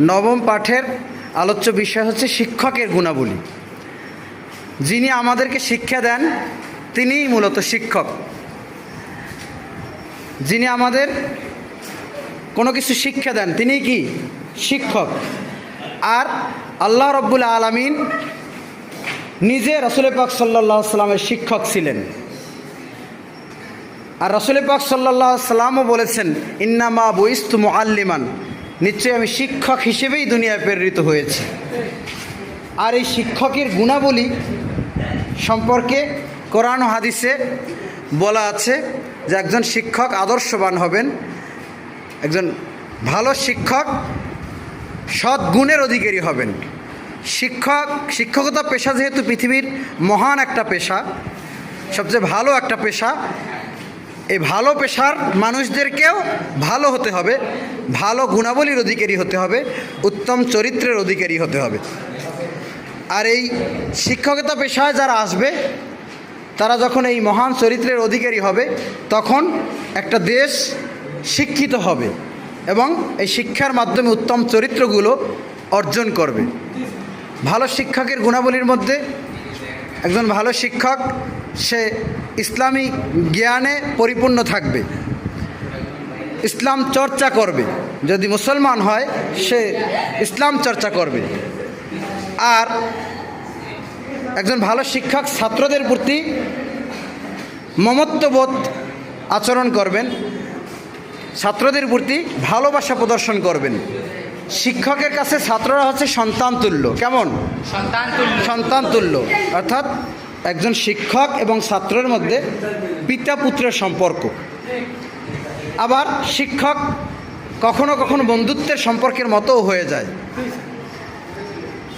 নবম পাঠের আলোচ্য বিষয় হচ্ছে শিক্ষকের গুণাবলী। যিনি আমাদেরকে শিক্ষা দেন, তিনিই মূলত শিক্ষক। যিনি আমাদের কোনো কিছু শিক্ষা দেন তিনি কি? শিক্ষক। আর আল্লাহ রব্বুল আলমিন নিজে রসুল পাক সাল্লাহ সাল্লামের শিক্ষক ছিলেন। আর রসুল পাক সাল্লাহ সাল্লামও বলেছেন, ইন্নামা বইস্তু মুআল্লিমান। নিশ্চয়ই আমি শিক্ষক হিসেবেই দুনিয়ায় প্রেরিত হয়েছি। আর এই শিক্ষকের গুণাবলী সম্পর্কে কোরআন হাদিসে বলা আছে যে একজন শিক্ষক আদর্শবান হবেন, একজন ভালো শিক্ষক সৎ গুণের অধিকারী হবেন। শিক্ষক, শিক্ষকতা পেশা যেহেতু পৃথিবীর মহান একটা পেশা, সবচেয়ে ভালো একটা পেশা এই ভালো পেশার মানুষদেরকেও ভালো হতে হবে, ভালো গুণাবলীর অধিকারী হতে হবে, উত্তম চরিত্রের অধিকারী হতে হবে। আর এই শিক্ষকতা পেশায় যারা আসবে, তারা যখন এই মহান চরিত্রের অধিকারী হবে, তখন একটা দেশ শিক্ষিত হবে এবং এই শিক্ষার মাধ্যমে উত্তম চরিত্রগুলো অর্জন করবে। ভালো শিক্ষকের গুণাবলীর মধ্যে একজন ভালো শিক্ষক সে ইসলামী জ্ঞানে পরিপূর্ণ থাকবে। ইসলাম চর্চা করবে। যদি মুসলমান হয় সে ইসলাম চর্চা করবে। আর একজন ভালো শিক্ষক ছাত্রদের প্রতি মমত্ববোধ আচরণ করবেন। ছাত্রদের প্রতি ভালোবাসা প্রদর্শন করবেন। শিক্ষকের কাছে ছাত্ররা হচ্ছে সন্তান তুল্য। কেমন? সন্তান তুল্য। অর্থাৎ একজন শিক্ষক এবং ছাত্রের মধ্যে পিতা পুত্রের সম্পর্ক। আবার শিক্ষক কখনো কখনো বন্ধুত্বের সম্পর্কের মতোও হয়ে যায়।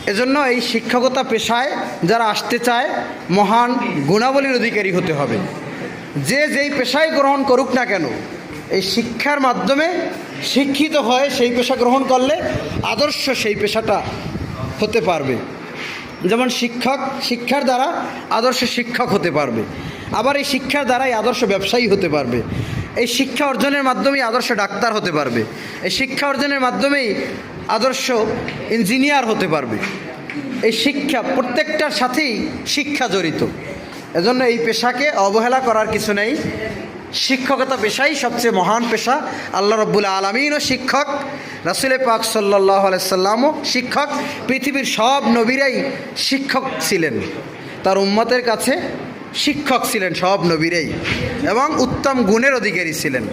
এজন্য এই শিক্ষকতা পেশায় যারা আসতে চায়, মহান গুণাবলীর অধিকারী হতে হবে। যে যেই পেশায় গ্রহণ করুক না কেন, এই শিক্ষার মাধ্যমে শিক্ষিত হয়ে সেই পেশা গ্রহণ করলে আদর্শ সেই পেশাটা হতে পারবে। যেমন শিক্ষক, শিক্ষার দ্বারা আদর্শ শিক্ষক হতে পারবে। আবার এই শিক্ষার দ্বারাই আদর্শ ব্যবসায়ী হতে পারবে। এই শিক্ষা অর্জনের মাধ্যমেই আদর্শ ডাক্তার হতে পারবে। এই শিক্ষা অর্জনের মাধ্যমেই আদর্শ ইঞ্জিনিয়ার হতে পারবে। এই শিক্ষা প্রত্যেকটার সাথেই শিক্ষা জড়িত। এজন্য এই পেশাকে অবহেলা করার কিছু নেই। শিক্ষকতা পেশাই সবচেয়ে মহান পেশা। আল্লাহ রব্বুল আলমিনও শিক্ষক রাসুলে পাক সাল্লাহ সাল্লামও শিক্ষক। পৃথিবীর সব নবীরাই শিক্ষক ছিলেন। তার উম্মতের কাছে শিক্ষক ছিলেন সব নবীরাই এবং উত্তম গুণের অধিকারী ছিলেন।